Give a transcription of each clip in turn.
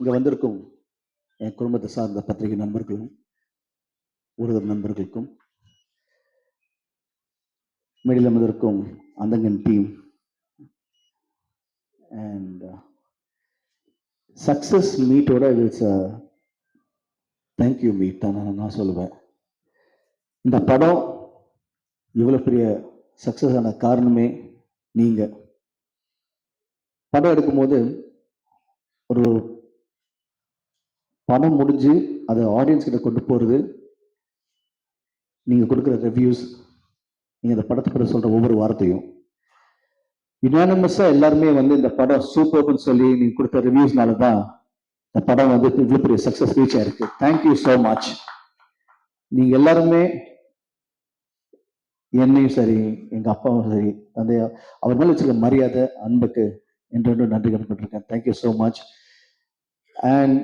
இங்கே வந்திருக்கும் என் குடும்பத்தை சார்ந்த பத்திரிகை நண்பர்களும் ஊடக நண்பர்களுக்கும் மேடையில் அமர்ந்திருக்கும் அந்தங்கன் team and success மீட்டோட it's a thank you meet தான் நான் நான் சொல்லுவேன். இந்த படம் இவ்வளோ பெரிய சக்ஸஸ் ஆன காரணமே நீங்கள் படம் எடுக்கும்போது ஒரு படம் முடிஞ்சு அதை ஆடியன்ஸ் கிட்ட கொண்டு போகிறது நீங்கள் கொடுக்குற ரிவ்யூஸ் நீங்கள் அந்த படத்தை பற்றி சொல்கிற ஒவ்வொரு வார்த்தையும். யுனானமஸாக எல்லாருமே வந்து இந்த படம் சூப்பர்னு சொல்லி நீங்கள் கொடுத்த ரிவ்யூஸ்னால தான் இந்த படம் வந்து இவ்வளோ பெரிய சக்ஸஸ் ரீச் ஆயிருக்கு. தேங்க்யூ ஸோ மச் நீங்கள் எல்லாருமே என்னையும் சரி எங்கள் அப்பாவும் சரி அந்த அவர் மேலே வச்சுருக்க மரியாதை அன்புக்கு என்று நன்றி கடன்பட்டிருக்கேன் thank you so much and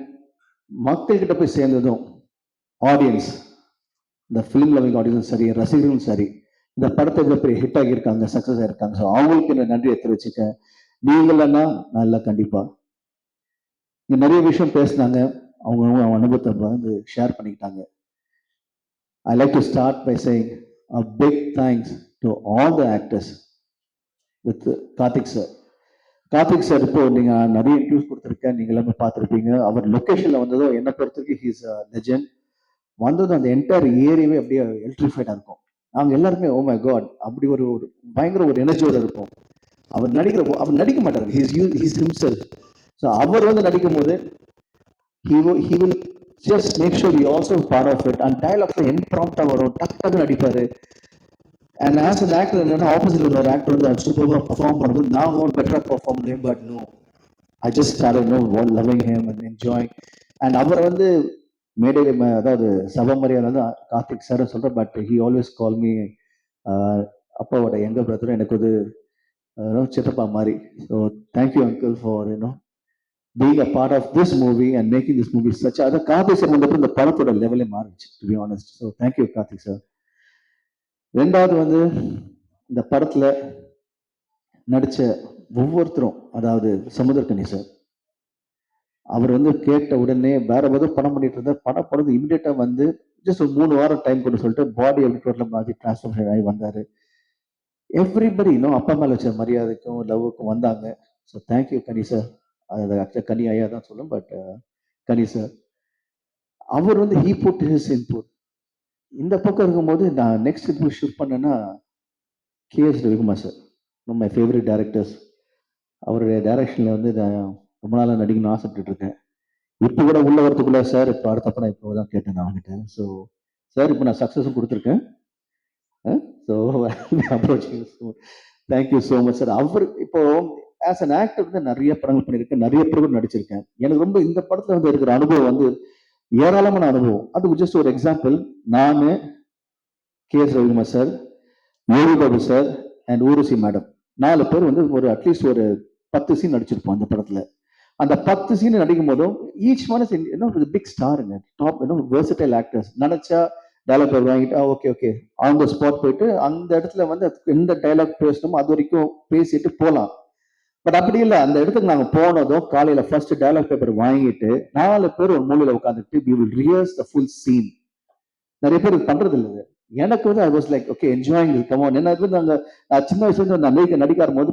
மக்கள்கிட்ட போய் சேர்ந்ததும் ஆடியன்ஸ் இந்த ஃபிலிம் லவிங் ஆடியன்ஸும் சரி ரசிகர்களும் சரி இந்த படத்தை இவ்வளோ பெரிய ஹிட் ஆகியிருக்காங்க சக்ஸஸ் ஆகிருக்காங்க ஸோ அவங்களுக்கு என்ன நன்றியை தெரிவிச்சுக்கேன் நீங்களன்னா நல்லா கண்டிப்பாக இங்கே நிறைய விஷயம் பேசினாங்க. அவங்க அவங்க அனுபவத்தை வந்து ஷேர் பண்ணிக்கிட்டாங்க. I like to start by saying a big thanks to all the actors with Karthik sir Karthik sir இப்போ நீங்கள் நிறைய இன்டர்வியூஸ் கொடுத்துருக்கேன். நீங்கள் எல்லாமே பார்த்துருப்பீங்க. அவர் லொக்கேஷனில் வந்ததும் என்னை பொறுத்தவரைக்கும் ஹீஸ் லெஜண்ட் வந்ததும் அந்த என்டையர் ஏரியாவே அப்படியே எலக்ட்ரிஃபைடா இருக்கும். நாங்கள் எல்லாருமே ஓ மை காட் அப்படி ஒரு ஒரு பயங்கர ஒரு எனர்ஜியோட இருப்போம். அவர் நடிக்கிற அவர் நடிக்க மாட்டார். He's you he's himself so அவர் வந்து நடிக்கும் போது he will just make sure you also part of it and dialogues and impromptu வரும். டக் டக்கு நடிப்பாரு. அண்ட் ஆஸ் அன் ஆக்டர் என்னன்னா ஆப்போசிட் ஒரு ஆக்டர் வந்து சூப்பராக பர்ஃபார்ம் பண்ணுறது நான் ஒரு பெட்டராக பர்ஃபார்ம் பண்ணேன் but no I just or no loving him and enjoying and அவர் வந்து மேடையில் அதாவது சபை மரியாதை வந்து கார்த்திக் சார் சொல்கிறேன் but he always call me அப்பாவோட எங்க பிரதரும் எனக்கு ஒரு சித்தப்பா மாதிரி. So thank you uncle for you know being a part of this movie and making this movie such அதை கார்த்திக் சார் வந்தப்போ இந்த படத்தோட லெவலே மாறிச்சு to be honest so thank you Karthik sir ரெண்டாவது வந்து இந்த படத்தில் நடித்த ஒவ்வொருத்தரும் அதாவது சமுத்திரக்கனி சார் அவர் வந்து கேட்ட உடனே வேற ஏதோ படம் பண்ணிட்டு இருந்தார். படம் படம் இமீடியட்டாக வந்து ஜஸ்ட் ஒரு மூணு வாரம் டைம் கொண்டு சொல்லிட்டு பாடி எப்படி டோட்டலாக மாற்றி டிரான்ஸ்ஃபர்மேஷன் ஆகி வந்தார். எவ்ரிபடி இன்னும் அப்பா மேலே வச்ச மரியாதைக்கும் லவ்வுக்கும் வந்தாங்க. ஸோ தேங்க்யூ கனி சார் அது ஆக்சுவலாக கனி ஐயா தான் சொல்லும் பட் கனி சார் அவர் வந்து ஹீ புட் ஹிஸ் இன்புட் இந்த பக்கம் இருக்கும்போது நான் நெக்ஸ்ட் இது ஷூட் பண்ணேன்னா KS Ravikumar sir my favourite directors அவருடைய டைரக்ஷனில் வந்து நான் ரொம்ப நாளாக நடிக்கணும்னு ஆசைப்பட்டுருக்கேன் இப்போ கூட உள்ள வரத்துக்குள்ளே சார் இப்போ அடுத்த படம் இப்போ தான் கேட்டேன் நான் அவங்ககிட்ட ஸோ சார் இப்போ நான் சக்ஸஸும் கொடுத்துருக்கேன். So approach thank you so much sir அவர் இப்போ ஆஸ் அன் ஆக்டர் வந்து நிறைய படங்கள் பண்ணியிருக்கேன். நிறைய படங்கள் நடிச்சிருக்கேன். எனக்கு ரொம்ப இந்த படத்தில் வந்து இருக்கிற அனுபவம் வந்து ஏராளமான அனுபவம். அது ஜஸ்ட் ஒரு எக்ஸாம்பிள் நான் K S Ravikumar sir Yogi Babu sir and Urvashi madam நாலு பேர் வந்து ஒரு அட்லீஸ்ட் ஒரு பத்து சீன் நடிச்சிருப்போம் அந்த படத்துல. அந்த பத்து சீன் நடிக்கும் போதும் ஈச் ஒன் இஸ் என்ன பிக் ஸ்டாருங்க டாப் என்ன வேர்சடைல் ஆக்டர்ஸ் நினைச்சா டைலாக் வாங்கிட்டு okay okay on the spot போயிட்டு அந்த இடத்துல வந்து எந்த டைலாக் பேசணுமோ? அது வரைக்கும் பேசிட்டு போகலாம் பட் அப்படி இல்லை. அந்த இடத்துக்கு நாங்க போனதும் காலையில ஃபர்ஸ்ட் டயலாக் பேப்பர் வாங்கிட்டு நாலு பேர் ஒரு மூலையில் உட்காந்துட்டு we will rehearse the full scene நிறைய பேர் இது பண்றது இல்லை எனக்கு வந்து I was like okay enjoying இருக்கமோ என்ன நாங்கள் நான் சின்ன வயசுல இருந்து நான் அமெரிக்கா நடிக்க போது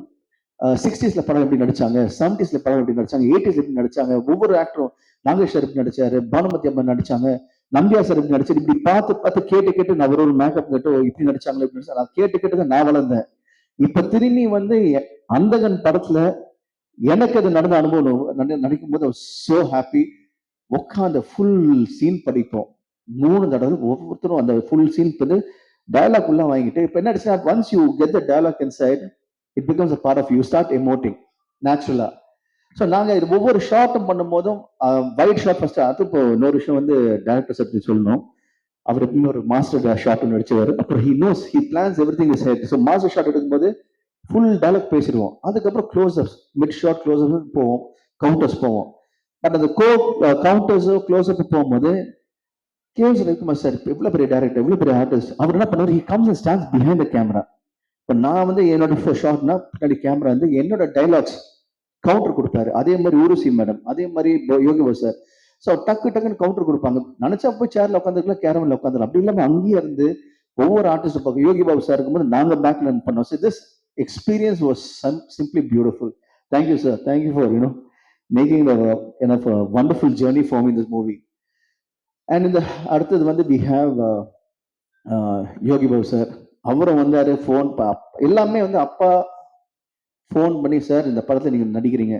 சிக்ஸ்டீஸ்ல படம் எப்படி நடிச்சாங்க செவன்டீஸ்ல படம் எப்படி நடிச்சாங்க எயிட்டிஸ்ல எப்படி நடிச்சாங்க ஒவ்வொரு ஆக்டரும் நாகேஷ் சார் எப்படி நடிச்சாரு பானுமதி அம்மன் நடிச்சாங்க நம்பியா சார் எப்படி நடிச்சாரு இப்படி பார்த்து பார்த்து கேட்டு கேட்டு நான் ஒரு ஒரு மேக்கப் கேட்டு இப்படி நடிச்சாங்களே இப்படி நடிச்சா நான் கேட்டு கேட்டு தான் நான் வளர்ந்தேன். இப்ப திரும்பி வந்து அந்தகன் படத்துல எனக்கு அது நடந்த அனுபவம் நினைக்கும் நடிக்கும் போது சோ ஹாப்பி உட்காந்து ஃபுல் சீன் படிப்போம். மூணு தடவை ஒவ்வொருத்தரும் அந்த ஃபுல் சீன் வந்து டயலாக் உள்ள வாங்கிட்டு இப்போ என்ன ஆச்சுன்னா once you get the dialogue inside it becomes a part of you start emoting நேச்சுரலா ஸோ நாங்கள் இது ஒவ்வொரு ஷார்ட்டும் பண்ணும்போதும் வைட் ஷார்ட் ஃபர்ஸ்ட் அது இப்போ இன்னொரு விஷயம் வந்து டேரக்டர் பற்றி சொல்லணும். அவர் எப்பவுமே ஒரு மாஸ்டர் ஷாட் நடிச்சவர் அப்புறம் he knows he plans everything is so master shot எடுக்கும்போது ஃபுல் டைலாக் பேசிடுவோம். அதுக்கப்புறம் க்ளோசர்ஸ் மிட் ஷார்ட் க்ளோசர்ஸ் போவோம். கவுண்டர்ஸ் போவோம். பட் அந்த கோ கவுண்டர்ஸோ க்ளோசப் போகும்போது கேஜ் இருக்குமா சார் இவ்வளோ பெரிய டேரக்டர் இவ்வளோ பெரிய ஆர்டிஸ்ட் அவர் என்ன பண்ணுவார்? He comes and stands behind the camera இப்போ நான் வந்து என்னோட ஷார்ட்னா பின்னாடி கேமரா வந்து என்னோட டைலாக்ஸ் கவுண்டர் கொடுப்பாரு. அதே மாதிரி ஊருசி மேடம் அதே மாதிரி யோகி பாபு சார் ஸோ டக்கு டக்குன்னு கவுண்டர் கொடுப்பாங்க. நினச்சா போய் சேரில் உட்காந்துருக்கலாம் கேரமில் உட்காந்துருக்கலாம் அப்படி இல்லாமல் அங்கேயே இருந்து ஒவ்வொரு ஆர்டிஸ்ட் பார்க்க யோகி பாபு சார் இருக்கும்போது நாங்கள் பேக்ல லேர்ன் பண்ணோம். Sir this experience was simply beautiful thank you sir thank you for you know making enough a wonderful journey for me in this movie. And இந்த அடுத்தது வந்து we have Yogi Babu sir அவரும் வந்தாரு phone எல்லாமே வந்து அப்பா phone பண்ணி sir இந்த படத்தில் நீங்கள் நடிக்கிறீங்க.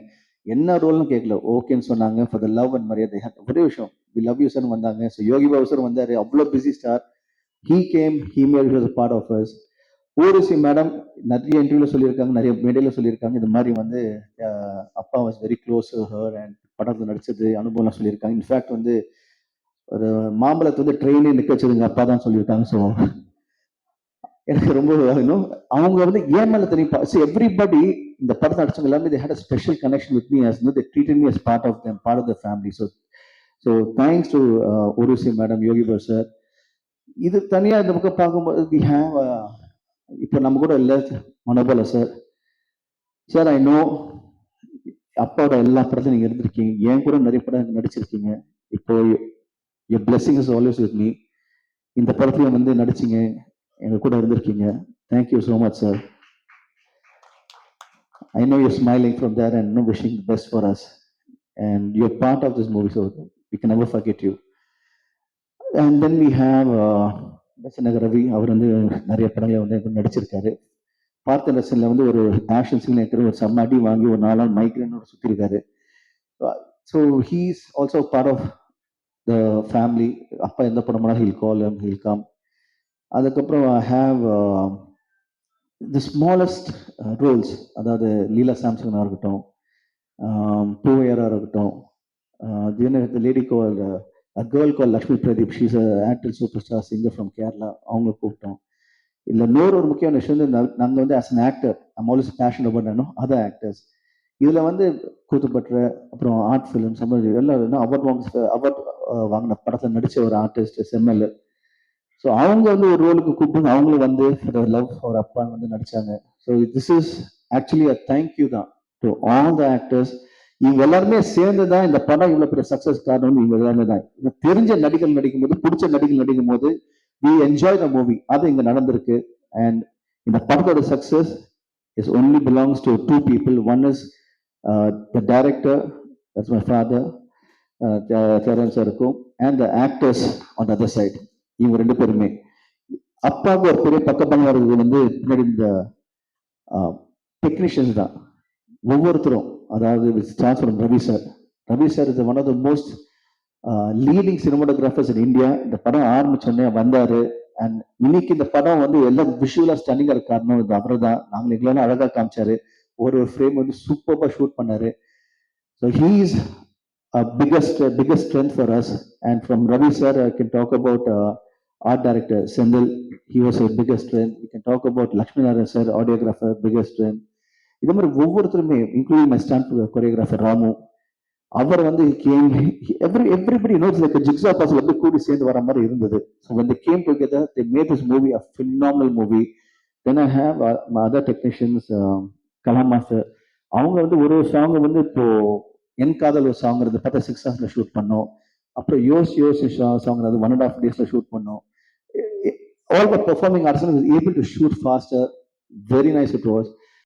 என்ன ரோல்னு கேட்கல. ஓகேன்னு சொன்னாங்க. ஃபார் த லவ் அண்ட் மரியாதை. ஒரே விஷயம். வி லவ் யூ சார் வந்தாங்க. ஸோ யோகி பாபு சார் வந்தார். அவ்வளோ busy star he came he made part of us Urvashi madam நிறைய இன்டர்வியூல சொல்லியிருக்காங்க நிறைய மேடையில சொல்லியிருக்காங்க. இந்த மாதிரி வந்து அப்பா was very close her and படத்தில் நடிச்சது அனுபவம்லாம் சொல்லியிருக்காங்க. இன்ஃபேக்ட் வந்து ஒரு மாம்பழத்தை வந்து ட்ரெயினே நிற்க வச்சதுங்க அப்பா தான் சொல்லியிருக்காங்க. ஸோ எனக்கு ரொம்ப இன்னும் அவங்க வந்து ஏன் மேலே தெரியும்? ஸோ எவ்ரிபடி இந்த படத்தை நடிச்சவங்க எல்லாமே they had a special connection with me as you know, they treated me of them of them family so so thanks so so Urvashi madam Yogi Babu sir இது தனியாக இந்த பக்கம் பார்க்கும்போது வி have uh, இப்போ நம்ம கூட இல்லை. Manobala sir sir I know அப்பாவோட எல்லா படத்தையும் நீங்கள் இருந்திருக்கீங்க என் கூட நிறைய படம் நடிச்சிருக்கீங்க. இப்போ a blessing is always with me இந்த படத்துலையும் வந்து நடிச்சீங்க. எங்கள் கூட இருந்திருக்கீங்க. Thank you so much sir I know you smiling from there and know wishing best for us and your part of this movies we can never forget you and then we have Rasanagar Ravi அவர் வந்து நிறைய படங்களை வந்து நடிச்சிருக்காரு. பார்த்த ரசனில் வந்து ஒரு action scene ஏற்கனவே ஒரு செம்ம அடி வாங்கி ஒரு நாலு நாள் மைக்ரேனோட சுற்றிருக்காரு so he's also part of the family அப்பா எந்த படம் பண்ணாலும் ஹில் கால் ஹில் கம் அதுக்கப்புறம் I have the smallest roles அதாவது லீலா சாம்சங்கனாக இருக்கட்டும் um, பூவையராக இருக்கட்டும் the lady call a girl call Lakshmi Pradeep she's a actor super star singer from Kerala அவங்கள கூப்பிட்டோம். இல்லை இன்னொரு ஒரு முக்கியமான விஷயம் வந்து நாங்கள் வந்து as an actor I'm always passion about other actors இதில் வந்து கூத்துப்பற்ற அப்புறம் ஆர்ட் ஃபிலிம் சம்பந்த எல்லாம் அவார்ட் வாங்க அவார்ட் வாங்கின படத்தில் நடித்த ஒரு ஆர்டிஸ்ட் செம்மல் ஸோ அவங்க வந்து ஒரு ரோலுக்கு கூப்பிட்டு அவங்களும் வந்து லவ் ஒரு அப்பான்னு வந்து நடித்தாங்க so this is actually a thank you தான் டு ஆல் த ஆக்டர்ஸ் இவங்க எல்லாருமே சேர்ந்து தான் இந்த படம் இவ்வளோ பெரிய சக்ஸஸ் காரணம் இவங்க எல்லாருமே தான். தெரிஞ்ச நடிகர் நடிக்கும் போது பிடிச்ச நடிகர் நடிக்கும் போது வி என்ஜாய் த மூவி அது இங்க நடந்திருக்கு. அண்ட் இந்த படத்தோட success is only belongs to two people one is the director that's my father Cheran சாருக்கும் and the actors on other side இவங்க ரெண்டு பேருமே. அப்பாவுக்கு ஒரு பெரிய பக்கபலம் வர்றது வந்து பின்னாடி இந்த uh, டெக்னீஷியன்ஸ் தான். ஒவ்வொருத்தரும் அதாவது stars from Ravi sir Ravi sir is one of the most leading cinematographers in India இந்த படம் ஆரம்பிச்சோடனே வந்தார். அண்ட் இன்னைக்கு இந்த படம் வந்து எல்லாம் விஷுவலாக ஸ்டன்னிங்காக இருக்க காரணம் இது அவர் தான் நாங்கள் எங்களால் அழகாக காமிச்சாரு. ஒரு ஒரு ஃப்ரேம் வந்து சூப்பராக ஷூட் பண்ணார். So he is biggest biggest strength for us and from Ravi sir I can talk about art director Senthil he was a biggest strength you can talk about Lakshmi Narayan sir audiographer biggest strength இது மாதிரி ஒவ்வொருத்தருமே including my stunt choreographer Ramu அவர் வந்து came every everybody notes like jigsaw puzzle வந்து கூடி சேர்ந்து வர மாதிரி இருந்தது. ஸோ வந்து came together the made is movie a a movie then I have other technicians my Kala master um, அவங்க வந்து ஒரு சாங் வந்து இப்போ என் காதல் ஒரு சாங் இருந்து பார்த்தா சிக்ஸ் ஹவர்ஸ்ல ஷூட் பண்ணோம். அப்புறம் யோஸ் யோஸ் சாங் அது ஒன் அண்ட் ஆஃப் டேஸ்ல ஷூட் பண்ணோம். All the performing arts able to shoot faster very nice it was